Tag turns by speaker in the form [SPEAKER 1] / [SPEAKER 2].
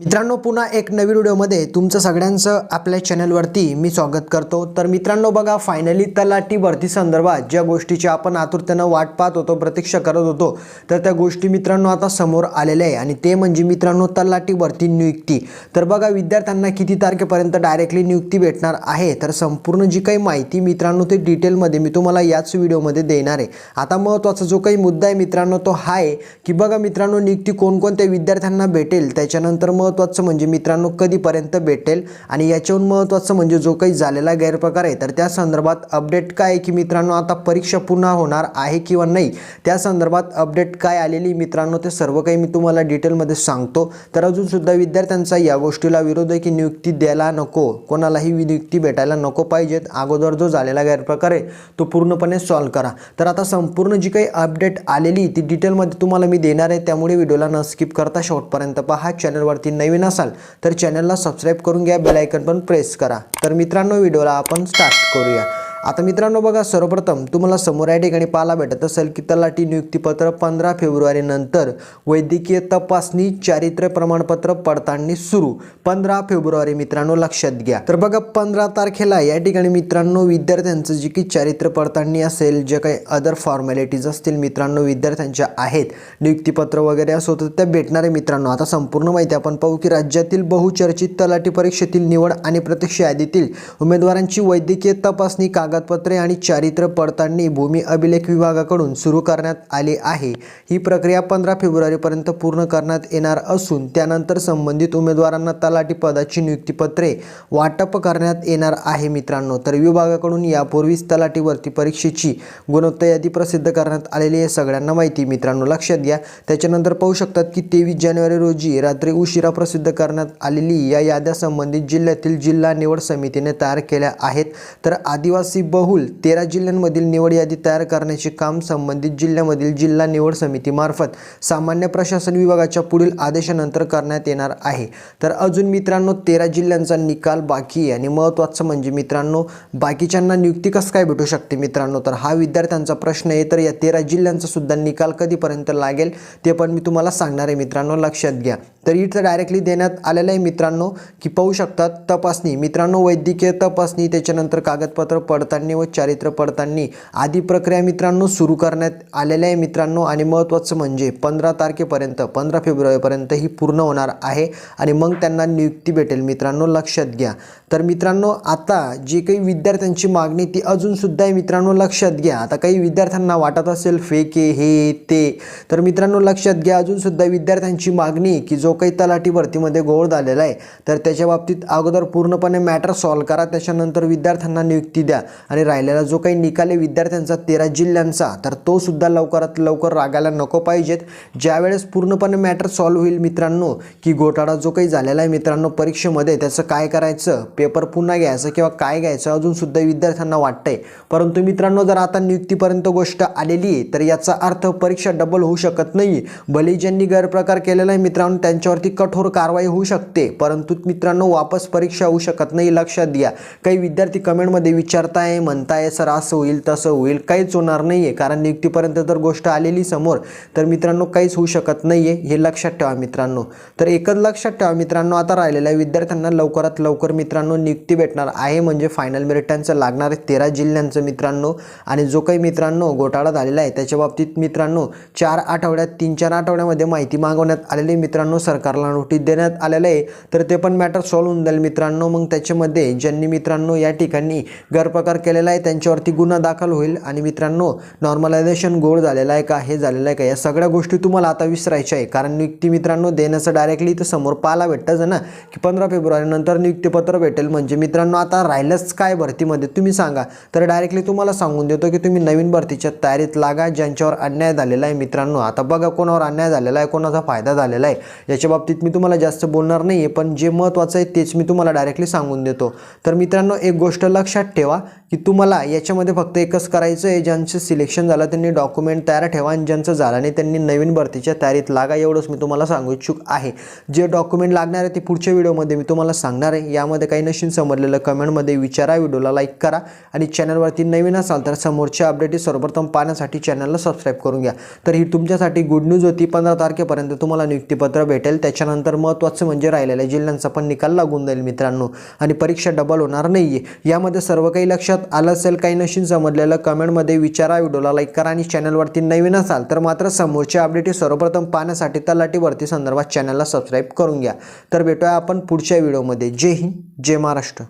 [SPEAKER 1] मित्रांनो पुन्हा एक नवीन व्हिडिओमध्ये तुमचं सगळ्यांचं आपल्या चॅनलवरती मी स्वागत करतो. तर मित्रांनो बघा फायनली तलाठी भरती संदर्भात ज्या गोष्टीची आपण आतुरतेनं वाट पाहत होतो प्रतीक्षा करत होतो तर त्या गोष्टी मित्रांनो आता समोर आलेल्या आहे. आणि ते म्हणजे मित्रांनो तलाठी भरती नियुक्ती. तर बघा विद्यार्थ्यांना किती तारखेपर्यंत डायरेक्टली नियुक्ती भेटणार आहे तर संपूर्ण जी काही माहिती मित्रांनो ते डिटेलमध्ये मी तुम्हाला याच व्हिडिओमध्ये देणार आहे. आता महत्त्वाचा जो काही मुद्दा आहे मित्रांनो तो हा आहे की बघा मित्रांनो नियुक्ती कोणकोणत्या विद्यार्थ्यांना भेटेल त्याच्यानंतर मग महत्त्वाचं म्हणजे मित्रांनो कधीपर्यंत भेटेल आणि याच्याहून महत्त्वाचं म्हणजे जो काही झालेला गैरप्रकार आहे तर त्या संदर्भात अपडेट काय आहे की मित्रांनो आता परीक्षा पुन्हा होणार आहे किंवा नाही त्या संदर्भात अपडेट काय आलेली मित्रांनो ते सर्व काही मी तुम्हाला डिटेलमध्ये सांगतो. तर अजूनसुद्धा विद्यार्थ्यांचा या गोष्टीला विरोध आहे की नियुक्ती द्यायला नको कोणालाही नियुक्ती भेटायला नको पाहिजेत अगोदर जो झालेला गैरप्रकार आहे तो पूर्णपणे सॉल्व करा. तर आता संपूर्ण जी काही अपडेट आलेली ती डिटेलमध्ये तुम्हाला मी देणार आहे त्यामुळे व्हिडिओला न स्किप करता शेवटपर्यंत पहा चॅनलवरती नवीन असाल तर चॅनलला सबस्क्राईब करून घ्या बेलायकन पण प्रेस करा. तर मित्रांनो व्हिडिओला आपण स्टार्ट करूया. आता मित्रांनो बघा सर्वप्रथम तुम्हाला समोर या ठिकाणी पाहायला भेटत असेल की तलाठी नियुक्तीपत्र पंधरा फेब्रुवारी नंतर वैद्यकीय तपासणी चारित्र्य प्रमाणपत्र पडताळणी सुरू. पंधरा फेब्रुवारी मित्रांनो लक्षात घ्या. तर बघा पंधरा तारखेला या ठिकाणी मित्रांनो विद्यार्थ्यांचं जी की चारित्र्य पडताळणी असेल जे काही अदर फॉर्मॅलिटीज असतील मित्रांनो विद्यार्थ्यांच्या आहेत नियुक्तीपत्र वगैरे असो तर त्या भेटणारे मित्रांनो. आता संपूर्ण माहिती आपण पाहू की राज्यातील बहुचर्चित तलाठी परीक्षेतील निवड आणि प्रत्यक्ष यादीतील उमेदवारांची वैद्यकीय तपासणी कागदपत्रे आणि चारित्र्य पडताळणी भूमी अभिलेख विभागाकडून सुरू करण्यात आली आहे. ही प्रक्रिया पंधरा फेब्रुवारीपर्यंत पूर्ण करण्यात येणार असून त्यानंतर संबंधित उमेदवारांना तलाठी पदाची नियुक्तीपत्रे वाटप करण्यात येणार आहे मित्रांनो. तर विभागाकडून यापूर्वीच तलाठी भरती परीक्षेची गुणवत्ता यादी प्रसिद्ध करण्यात आलेली आहे. सगळ्यांना माहिती मित्रांनो. लक्षात घ्या. त्याच्यानंतर पाहू शकतात की तेवीस जानेवारी रोजी रात्री उशिरा प्रसिद्ध करण्यात आलेली या याद्या संबंधित जिल्ह्यातील जिल्हा निवड समितीने तयार केल्या आहेत. तर आदिवासी बहुल तेरा जिल्ह्यांमधील निवड यादी तयार करण्याचे काम संबंधित जिल्ह्यामधील जिल्हा निवड समितीमार्फत सामान्य प्रशासन विभागाच्या पुढील आदेशानंतर करण्यात येणार आहे. तर अजून मित्रांनो तेरा जिल्ह्यांचा निकाल बाकी आहे आणि महत्त्वाचं म्हणजे मित्रांनो बाकीच्यांना नियुक्ती कसं काय भेटू शकते मित्रांनो? तर हा विद्यार्थ्यांचा प्रश्न आहे. तर या तेरा जिल्ह्यांचा सुद्धा निकाल कधीपर्यंत लागेल ते पण मी तुम्हाला सांगणार आहे मित्रांनो. लक्षात घ्या. तर इथं डायरेक्टली देण्यात आलेलं आहे मित्रांनो की पाहू शकतात तपासणी. मित्रांनो वैद्यकीय तपासणी त्याच्यानंतर कागदपत्र पडताळणी व चारित्र्य पडताळणी आदी प्रक्रिया मित्रांनो सुरू करण्यात आलेल्या आहे मित्रांनो. आणि महत्त्वाचं म्हणजे पंधरा तारखेपर्यंत पंधरा फेब्रुवारीपर्यंत ही पूर्ण होणार आहे आणि मग त्यांना नियुक्ती भेटेल. मित्रांनो लक्षात घ्या. तर मित्रांनो आता जी काही विद्यार्थ्यांची मागणी ती अजूनसुद्धा आहे मित्रांनो लक्षात घ्या. आता काही विद्यार्थ्यांना वाटत असेल फेके हे ते. तर मित्रांनो लक्षात घ्या अजूनसुद्धा विद्यार्थ्यांची मागणी की जो काही तलाठी भरतीमध्ये गोळ झालेला आहे. तर त्याच्या बाबतीत अगोदर पूर्णपणे मॅटर सॉल्व करा त्याच्यानंतर विद्यार्थ्यांना नियुक्ती द्या आणि राहिलेला जो काही निकाल आहे विद्यार्थ्यांचा तेरा जिल्ह्यांचा तर तो सुद्धा लवकरात लवकर रागायला नको पाहिजेत. ज्यावेळेस पूर्णपणे मॅटर सॉल्व होईल मित्रांनो की घोटाळा जो काही झालेला आहे मित्रांनो परीक्षेमध्ये त्याचं काय करायचं पेपर पुन्हा घ्यायचं किंवा काय घ्यायचं अजूनसुद्धा विद्यार्थ्यांना वाटतंय. परंतु मित्रांनो जर आता नियुक्तीपर्यंत गोष्ट आलेली आहे तर याचा अर्थ परीक्षा डबल होऊ शकत नाही. भले ज्यांनी गैरप्रकार केलेला आहे मित्रांनो त्यांच्यावरती कठोर कारवाई होऊ शकते. परंतु मित्रांनो वापस परीक्षा होऊ शकत नाही लक्षात घ्या काही विद्यार्थी कमेंटमध्ये विचारताय म्हणताय सर असं होईल तसं होईल. काहीच होणार नाही आहे कारण नियुक्तीपर्यंत जर गोष्ट आलेली समोर तर मित्रांनो काहीच होऊ शकत नाही आहे हे लक्षात ठेवा मित्रांनो. तर एकच लक्षात ठेवा मित्रांनो आता राहिलेल्या विद्यार्थ्यांना लवकरात लवकर मित्रांनो नियुक्ती भेटणार आहे म्हणजे फायनल मेरिटांचं लागणार आहे तेरा जिल्ह्यांचं मित्रांनो. आणि जो काही मित्रांनो घोटाळा झालेला आहे त्याच्या बाबतीत मित्रांनो चार आठवड्यात तीन चार आठवड्यामध्ये माहिती मागवण्यात आलेली मित्रांनो सरकारला नोटीस देण्यात आलेलं आहे. तर ते पण मॅटर सॉल्व्ह होऊन जाईल मित्रांनो. मग त्याच्यामध्ये ज्यांनी मित्रांनो या ठिकाणी गैरप्रकार केलेला आहे त्यांच्यावरती गुन्हा दाखल होईल. आणि मित्रांनो नॉर्मलायझेशन गोळ झालेला आहे का हे झालेलं आहे का या सगळ्या गोष्टी तुम्हाला आता विसरायच्या आहे. कारण नियुक्ती मित्रांनो देण्याचं डायरेक्टली तर समोर पाहायला भेटतं ना की पंधरा फेब्रुवारीनंतर नियुक्तीपत्र भेटेल. म्हणजे मित्रांनो आता राहिलंच काय भरतीमध्ये तुम्ही सांगा. तर डायरेक्टली तुम्हाला सांगून देतो की तुम्ही नवीन भरतीच्या तयारीत लागा ज्यांच्यावर अन्याय झालेला आहे मित्रांनो. आता बघा कोणावर अन्याय झालेला आहे कोणाचा फायदा झालेला आहे. याच्या बाबतीत मी तुम्हाला जास्त बोलणार नाही आहे पण जे महत्त्वाचं आहे तेच मी तुम्हाला डायरेक्टली सांगून देतो. तर मित्रांनो एक गोष्ट लक्षात ठेवा की तुम्हाला याच्यामध्ये फक्त एकच करायचं आहे ज्यांचं सिलेक्शन झालं त्यांनी डॉक्युमेंट तयार ठेवा आणि ज्यांचं झालं नाही त्यांनी नवीन भरतीच्या तयारीत लागा एवढंच मी तुम्हाला सांगू इच्छुक आहे. जे डॉक्युमेंट लागणार आहे ते पुढच्या व्हिडिओमध्ये मी तुम्हाला सांगणार आहे. यामध्ये काही नशीन समजलेलं कमेंटमध्ये विचारा व्हिडिओला लाईक करा आणि चॅनलवरती नवीन असाल तर समोरच्या अपडेट सर्वप्रथम पाहण्यासाठी चॅनलला सबस्क्राईब करून घ्या. तर ही तुमच्यासाठी गुड न्यूज होती. पंधरा तारखेपर्यंत तुम्हाला नियुक्तीपत्र भेटेल. त्याच्यानंतर महत्त्वाचं म्हणजे राहिलेल्या जिल्ह्यांचा पण निकाल लागून जाईल मित्रांनो. आणि परीक्षा डबल होणार नाही आहे यामध्ये सर्व काही लक्षात आलं असेल काही नशीन समजलेलं कमेंटमध्ये विचारा व्हिडिओला लाईक करा आणि चॅनलवरती नवीन असाल तर मात्र समोरच्या अपडेट सर्वप्रथम पाहण्यासाठी तलाटीवरती संदर्भात चॅनलला सबस्क्राईब करून घ्या. तर भेटूया आपण पुढच्या व्हिडिओमध्ये. जय हिंद जय महाराष्ट्र.